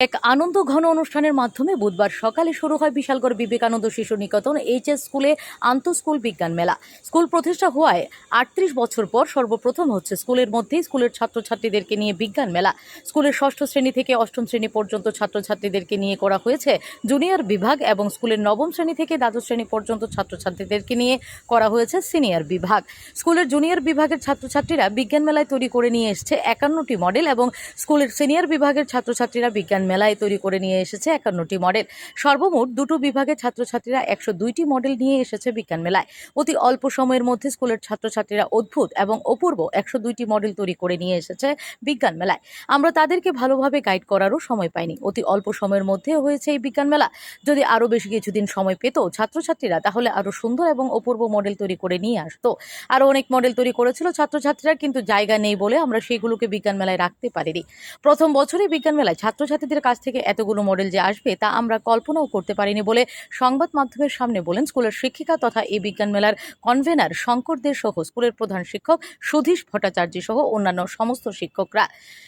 এক আনন্দ ঘন অনুষ্ঠানের মাধ্যমে বুধবার সকালে শুরু হয় বিশালগড় বিবেকানন্দ শিশু নিকেতন এইচএস স্কুলে আন্তঃস্কুল বিজ্ঞান মেলা। স্কুল প্রতিষ্ঠা হওয়ায় আটত্রিশ বছর পর সর্বপ্রথম হচ্ছে স্কুলের মধ্যেই স্কুলের ছাত্রছাত্রীদেরকে নিয়ে বিজ্ঞান মেলা। স্কুলের ষষ্ঠ শ্রেণি থেকে অষ্টম শ্রেণি পর্যন্ত ছাত্রছাত্রীদেরকে নিয়ে করা হয়েছে। জুনিয়র বিভাগ এবং স্কুলের নবম শ্রেণি থেকে দ্বাদশ শ্রেণি পর্যন্ত ছাত্রছাত্রীদেরকে নিয়ে করা হয়েছে সিনিয়র বিভাগ। স্কুলের জুনিয়র বিভাগের ছাত্রছাত্রীরা বিজ্ঞান মেলায় তৈরি করে নিয়ে এসেছে একান্নটি মডেল এবং স্কুলের সিনিয়র বিভাগের ছাত্রছাত্রীরা বিজ্ঞান মেলায় তৈরি করে নিয়ে এসেছে একান্নটি মডেল। সর্বমোট দুটো বিভাগের ছাত্রছাত্রীরা একশো দুইটি মডেল নিয়ে এসেছে বিজ্ঞান মেলায়। অতি অল্প সময়ের মধ্যে স্কুলের ছাত্রছাত্রীরা অদ্ভুত এবং অপূর্ব একশো দুইটি মডেল তৈরি করে নিয়ে এসেছে বিজ্ঞান মেলায়। আমরা তাদেরকে ভালোভাবে গাইড করারও সময় পাইনি। অতি অল্প সময়ের মধ্যে হয়েছে এই বিজ্ঞান মেলা। যদি আরও বেশি কিছুদিন সময় পেত ছাত্রছাত্রীরা, তাহলে আরও সুন্দর এবং অপূর্ব মডেল তৈরি করে নিয়ে আসতো। আরও অনেক মডেল তৈরি করেছিল ছাত্রছাত্রীরা, কিন্তু জায়গা নেই বলে আমরা সেগুলোকে বিজ্ঞান মেলায় রাখতে পারিনি। প্রথম বছরে বিজ্ঞান মেলায় ছাত্রছাত্রীদের কাছ থেকে এতগুলো মডেল যে আসবে তা আমরা কল্পনাও করতে পারিনি বলে সংবাদ মাধ্যমের সামনে বলেন স্কুলের শিক্ষিকা তথা এই বিজ্ঞান মেলার কনভেনার শঙ্কর দে সহ স্কুলের প্রধান শিক্ষক সুধীশ ভট্টাচার্য সহ অন্যান্য সমস্ত শিক্ষকরা।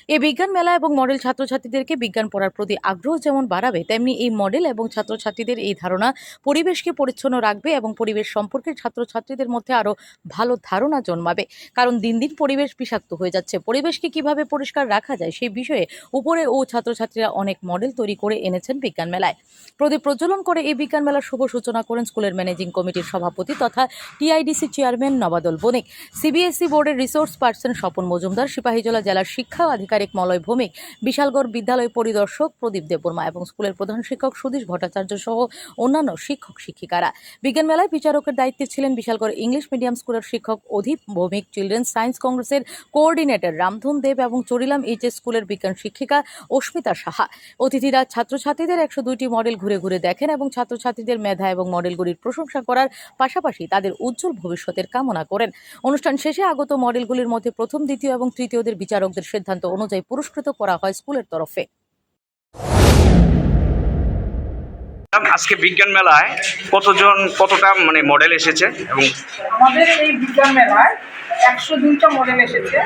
এই বিজ্ঞান মেলা এবং মডেল ছাত্রছাত্রীদেরকে বিজ্ঞান পড়ার প্রতি আগ্রহ যেমন বাড়াবে, তেমনি এই মডেল এবং ছাত্রছাত্রীদের এই ধারণা পরিবেশকে পরিচ্ছন্ন রাখবে এবং পরিবেশ সম্পর্কে ছাত্রছাত্রীদের মধ্যে আরও ভালো ধারণা জন্মাবে। কারণ দিন দিন পরিবেশ বিষাক্ত হয়ে যাচ্ছে। পরিবেশকে কীভাবে পরিষ্কার রাখা যায় সেই বিষয়ে উপরে ও ছাত্রছাত্রীরা অনেক মডেল তৈরি করে এনেছেন বিজ্ঞান মেলায়। প্রদীপ প্রজ্বলন করে এই বিজ্ঞান মেলার শুভ সূচনা করেন স্কুলের ম্যানেজিং কমিটির সভাপতি তথা TIDC chairman Nabadal Banik. CBSE বোর্ডের রিসোর্স পার্সন স্বপন মজুমদার, সিপাহীজলা জেলার শিক্ষা আধিকারিক মলয় ভৌমিক, বিশালগড় বিদ্যালয় পরিদর্শক প্রদীপ দেববর্মা এবং স্কুলের প্রধান শিক্ষক সুধীশ ভট্টাচার্য সহ অন্যান্য শিক্ষক শিক্ষিকারা। বিজ্ঞান মেলায় বিচারকের দায়িত্বে ছিলেন বিশালগড় ইংলিশ মিডিয়াম স্কুলের শিক্ষক অধীপ ভৌমিক চিলড্রেন্স সায়েন্স কংগ্রেসের কোঅর্ডিনেটর রামধন দেব এবং চরিলাম এইচএস স্কুলের বিজ্ঞান শিক্ষিকা অস্মিতা সাহা। অতিথিরা ছাত্রছাত্রীদের একশো দুইটি মডেল ঘুরে ঘুরে দেখেন এবং ছাত্রছাত্রীদের মেধা এবং মডেলগুলির প্রশংসা করার পাশাপাশি তাদের উজ্জ্বল ভবিষ্যতের কামনা করেন। অনুষ্ঠান শেষে আগত মডেলগুলির মধ্যে প্রথম দ্বিতীয় এবং তৃতীয়দের বিচারকদের সিদ্ধান্ত অনুযায়ী পুরস্কৃত করা হয় স্কুলের তরফে। আজকে বিজ্ঞান মেলায় কতজন কতটা মানে মডেল এসেছে এবং আমাদের এই বিজ্ঞান মেলায় একশো দুইটা মডেল এসেছে।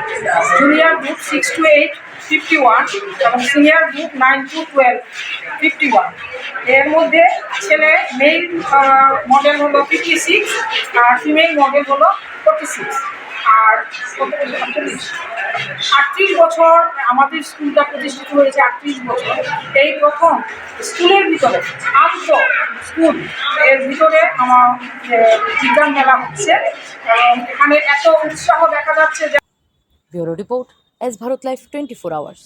Junior group six to eight fifty one এবং senior group nine to twelve fifty ওয়ানের মধ্যে ছেলে মেল মডেল হলো ফিফটি সিক্স আর ফিমেল মডেল হলো ফোর্টি সিক্স আর আটত্রিশ বছর আমাদের স্কুলটা প্রতিষ্ঠিত হয়েছে, আটত্রিশ বছর। এই প্রথম স্কুলের ভিতরে আন্ত স্কুলের ভিতরে আমার বিজ্ঞান মেলা হচ্ছে। এখানে এত উৎসাহ দেখা যাচ্ছে যে bureau report, S Bharat life twenty four hours.